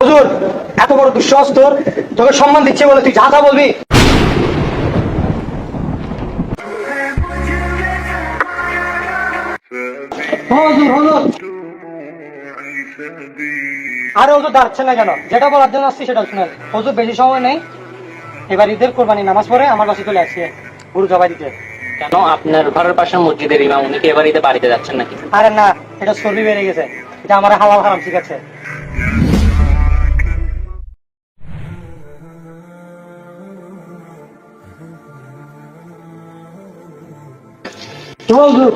হুজুর এত বড় দুঃসাহস তোর। তোকে সম্মান দিচ্ছে বলে তুই যা বলবি। হুজুর আরে হুজুর দাঁড়াচ্ছে না কেন? যেটা বলার জন্য আসছি সেটা শুনেন। হুজুর বেশি সময় নেই। এবার ঈদের কোরবানি নামাজ পড়ে আমার বাসে চলে আসছে গুরু জবাই দিতে। কেন আপনার ঘরের পাশে মসজিদের ইমাম উনি কি এবার ঈদে বাড়িতে যাচ্ছেন নাকি? আরে না এটা চর্বি বেড়ে গেছে। এটা আমার হালাল হারাম শিখাচ্ছে হুজুর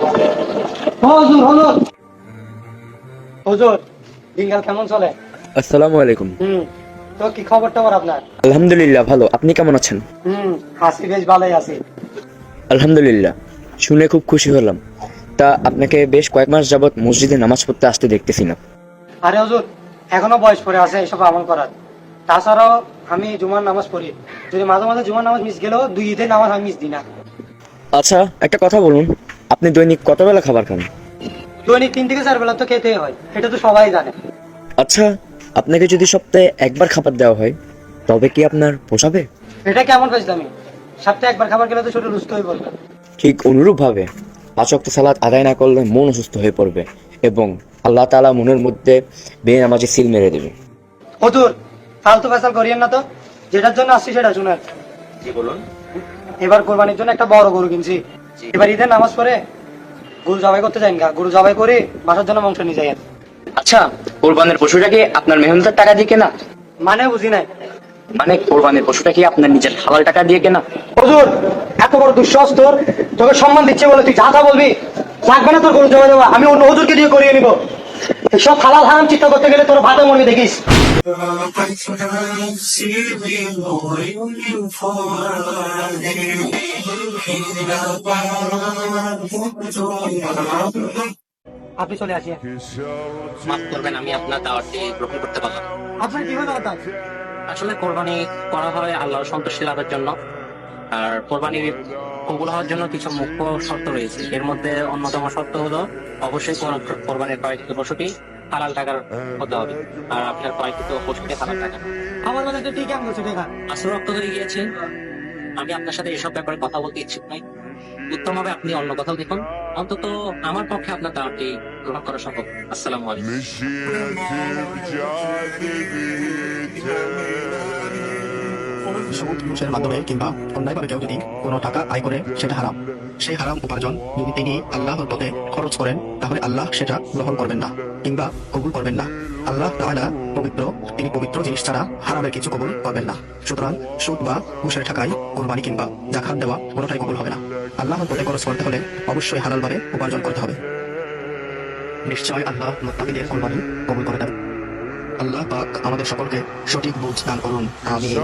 হুজুর হুজুর হুজুর দিনকাল কেমন চলে? আসসালামু আলাইকুম। হুম তো কি খবর টবর আপনার? আলহামদুলিল্লাহ ভালো। আপনি কেমন আছেন? হুম হাসি বেশ ভালোই আছি। আলহামদুলিল্লাহ শুনে খুব খুশি হলাম। তা আপনাকে বেশ কয়েক মাস যাবত মসজিদে নামাজ পড়তে আসতে দেখতেছি না। আরে হুজুর এখনও বয়স পড়ে আছে এসব আমল করার। তাছাড়াও আমি জুমার নামাজ পড়ি। যদি মাঝে মাঝে জুমার নামাজ মিস গেলেও দুই ঈদের নামাজ আমি মিস দিই না। আচ্ছা একটা কথা বলুন। আপনি দৈনিক কত বেলা খাবার খান? দৈনিক তিন থেকে চার বেলা তো খেতেই হয় এটা তো সবাই জানে। আচ্ছা আপনাকে যদি সপ্তাহে একবার খাবার দেওয়া হয় তবে কি আপনার পোষাবে? এটা কেমন কাজ দামি সপ্তাহে একবার খাবার খেলে তো শরীর সুস্থ হয়ে পড়বে। ঠিক অনুরূপভাবে পাঁচক্ত সালাত আদায় না করলে মন অসুস্থ হয়ে পড়বে এবং আল্লাহ তাআলা মনের মধ্যে বেনামাজি সিল মেরে দেবে। হুজুর ফালতু ফেসাল করিয়েন না তো যেটার জন্য আসছি সেটা শুনেন। জি বলুন। এবার কোরবানির জন্য একটা বড় গরু কিনছি। এবার ঈদের নামাজ পড়ে গরু জবাই করতে যাই না গরু জবাই করে বাসার জন্য মাংস নিয়ে যাই আচ্ছা কোরবানের পশুটা কি আপনার মেহনতের টাকা দিয়ে কেনা? মানে বুঝি নাই। মানে কোরবানির পশুটা কি আপনার নিজের হালাল টাকা দিয়ে কেনা? হুজুর এত বড় দুঃসাহস তোর। তোকে সম্মান দিচ্ছে বলে তুই যা তা বলবি। লাগবে না তোর গরু জমা দেওয়া। আমি অন্য হুজুরকে দিয়ে করিয়ে নিব। এসব হালাল হারাম চিন্তা করতে গেলে তোর ভাতে মরবি দেখিস। আপনি চলে আসিয়া। মাফ করবেন আমি আপনার দাওয়াতটি গ্রহণ করতে পারলাম আপনার কি হলো আসলে কোরবানি করা হয় আল্লাহর সন্তুষ্টি লাভের জন্য আর কোরবানি কবুল হওয়ার জন্য কিছু মুখ্য শর্ত রয়েছে। এর মধ্যে অন্যতম শর্ত হলো অবশ্যই কোরবানির কয়েকটি পশুটি হালাল টাকার হতে হবে। আর আপনার কয়েকটি পশুটি হালাল টাকা। আমার মানে তো ঠিক আমি বলছি দেখা আসল রক্ত হয়ে গিয়েছে। আমি আপনার সাথে এসব ব্যাপারে কথা বলতে ইচ্ছুক নাই। উত্তম হবে আপনি অন্য কোথাও দেখুন। অন্তত আমার পক্ষে আপনার দাওয়াতটি গ্রহণ করা সম্ভব। আসসালামু আলাইকুম। মাধ্যমে কিংবা অন্যায়ভাবে কেউ যদি কোনো টাকা আয় করে সেটা হারাম। সেই হারাম উপার্জন। যদি তিনি আল্লাহর পথে খরচ করেন, তাহলে আল্লাহ সেটা গ্রহণ করবেন না কিংবা কবুল করবেন না। আল্লাহ তাআলা পবিত্র, তিনি পবিত্র জিনিস ছাড়া হারামের কিছু কবুল করবেন না। সুতরাং সুদ বা ঘুষের টাকায় কোরবানি কিংবা জাকাত দেওয়া কোনোটাই কবুল হবে না। আল্লাহর পথে খরচ করতে হলে অবশ্যই হালালভাবে উপার্জন করতে হবে। নিশ্চয় আল্লাহ মোত্তাকিদের কোরবানি কবুল করে দেন আল্লাহ পাক আমাদের সকলকে সঠিক বুঝ দান করুন। আমিন।